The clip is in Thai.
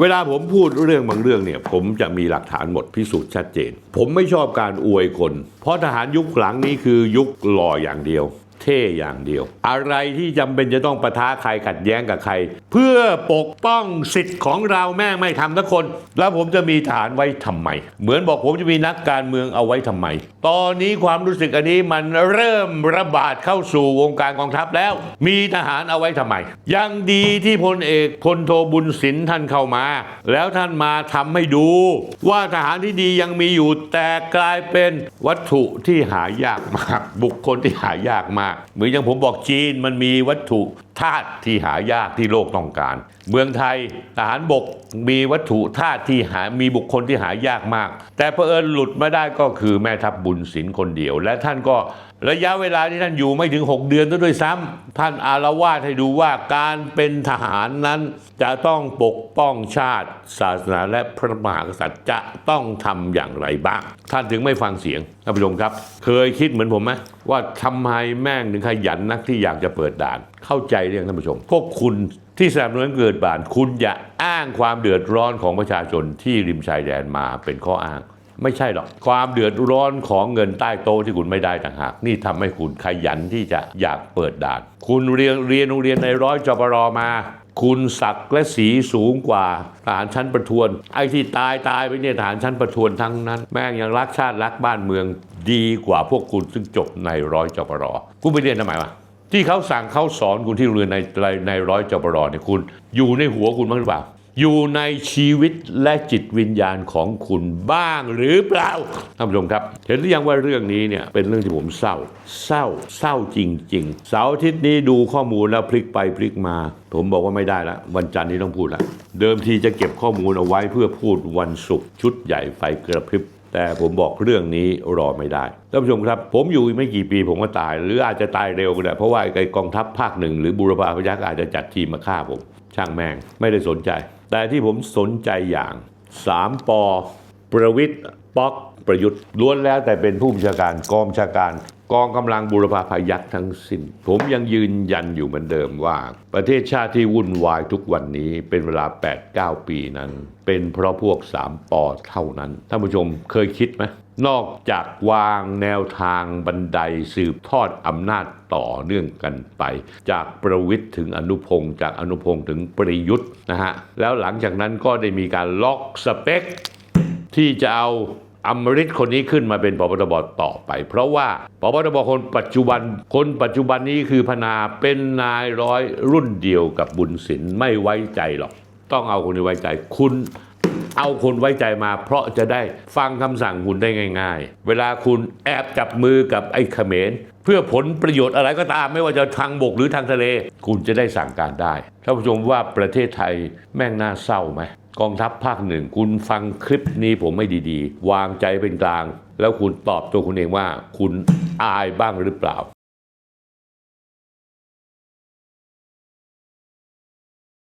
เวลาผมพูดเรื่องบางเรื่องเนี่ย ผมจะมีหลักฐานหมดพิสูจน์ชัดเจน ผมไม่ชอบการอวยคน เพราะทหารยุคหลังนี้คือยุคหล่ออย่างเดียว ท่อย่างเดียว อะไรที่จำเป็นจะต้องประทะใครขัดแย้งกับใคร เพื่อปกป้องสิทธิ์ของเราแม่งไม่ทำทุกคน แล้วผมจะมีฐานไว้ทำไม เหมือนบอกผมจะมีนักการเมืองเอาไว้ทำไม ตอนนี้ความรู้สึกอันนี้มันเริ่มระบาดเข้าสู่วงการกองทัพแล้ว มีทหารเอาไว้ทำไม ยังดีที่พลเอกพลโทบุญสินท่านเข้ามา แล้วท่านมาทำให้ดู ว่าทหารที่ดียังมีอยู่แต่กลายเป็นวัตถุที่หายากมาก บุคคลที่หายากมากเหมือนอย่างผมบอกจีนมันมีวัตถุธาตุที่หายากที่โลกต้องการ เมืองไทยทหารบกมีวัตถุธาตุที่หา มีบุคคลที่หายากมาก แต่เผอิญหลุดมาได้ก็คือแม่ทัพบุญสินคนเดียว และท่านก็ระยะเวลาที่ท่านอยู่ไม่ถึง 6 เดือนด้วยซ้ำท่านอารวาสให้ดูว่าการเป็นทหารนั้นจะต้องปกป้องชาติ ศาสนาและพระมหากษัตริย์จะต้องทำอย่างไรบ้าง ท่านถึงไม่ฟังเสียงท่านผู้ชมครับ เคยคิดเหมือนผมไหมว่าทำไมแม่งถึงขยันนักที่อยากจะเปิดด่าน เข้าใจเรื่องท่านผู้ชมพวกคุณ ที่สนับสนุนเกิดบานคุณอย่าอ้างความเดือดร้อนของประชาชนที่ริมชายแดนมาเป็นข้ออ้าง ไม่ใช่หรอก ความเดือดร้อนของเงินใต้โต๊ะที่คุณไม่ได้ต่างหาก นี่ทำให้คุณขยันที่จะอยากเปิดด่าน คุณเรียนเรียนโรงเรียนในร้อยจปรมา คุณศักดิ์และสีสูงกว่าทหารชั้นประทวน ไอ้ที่ตายตายไปเนี่ยทหารชั้นประทวนทั้งนั้น แม่งยังรักชาติรักบ้านเมืองดีกว่าพวกคุณซึ่งจบในร้อยจปรคุณไปเรียนทำไมวะ ที่เขาสั่งเขาสอนคุณที่โรงเรียนในในในร้อยจปรเนี่ยคุณ อยู่ในหัวคุณบ้างหรือเปล่า อยู่ในชีวิตและจิตวิญญาณของคุณบ้างหรือเปล่าท่านผู้ชมครับ เห็นหรือยังว่าเรื่องนี้เนี่ยเป็นเรื่องที่ผมเศร้า เศร้าเศร้าจริงๆเสาร์อาทิตย์นี้ดูข้อมูลแล้วพลิกไปพลิกมา ผมบอกว่าไม่ได้ละวันจันทร์นี้ต้องพูดละเดิมทีจะเก็บข้อมูลเอาไว้เพื่อพูดวันศุกร์ชุดใหญ่ไฟกระพริบ แต่ผมบอกเรื่องนี้รอไม่ได้ท่านผู้ชมครับ ผมอยู่ไม่กี่ปีผมก็ตาย หรืออาจจะตายเร็วก็ได้เพราะว่าไอ้กองทัพภาคหนึ่งหรือบุรพาพยักษ์อาจจะจัดทีมมาฆ่าผม ช่างแม่งไม่ได้สนใจ แต่ที่ผมสนใจอย่างสามปอประวิทย์ป๊อกประยุทธ์ล้วนแล้วแต่เป็นผู้บัญชาการกองบัญชาการ กองกำลังบุรพาพยักษ์ทั้งสิ้น ผมยังยืนยันอยู่เหมือนเดิมว่า ประเทศชาติที่วุ่นวายทุกวันนี้เป็นเวลา 8-9 ปีนั้น เป็นเพราะพวก 3ปอเท่านั้น ท่านผู้ชมเคยคิดไหมนอกจากวางแนวทางบันไดสืบทอดอำนาจต่อเนื่องกันไป จากประวิทย์ถึงอนุพงศ์จากอนุพงศ์ถึงประยุทธ์นะฮะแล้วหลังจากนั้นก็ได้มีการล็อกสเปคที่จะเอา อมริตคนนี้ขึ้นมาเป็นปปตบต่อไป เพราะว่าปปตบคนปัจจุบัน คนปัจจุบันนี้คือพนาเป็นนายร้อยรุ่นเดียวกับบุญสินไม่ไว้ใจหรอก ต้องเอาคนที่ไว้ใจคุณเอาคนไว้ใจมาเพราะจะได้ฟังคำสั่งคุณได้ง่าย ๆ เวลาคุณแอบจับมือกับไอ้เขมรเพื่อผลประโยชน์อะไรก็ตาม ไม่ว่าจะทางบกหรือทางทะเล คุณจะได้สั่งการได้ท่านผู้ชมว่าประเทศไทยแม่งน่าเศร้าไหม กองทัพภาคหนึ่งคุณฟังคลิปนี้ผมไม่ดี ๆ วางใจเป็นกลาง แล้วคุณตอบตัวคุณเองว่า คุณอายบ้างหรือเปล่า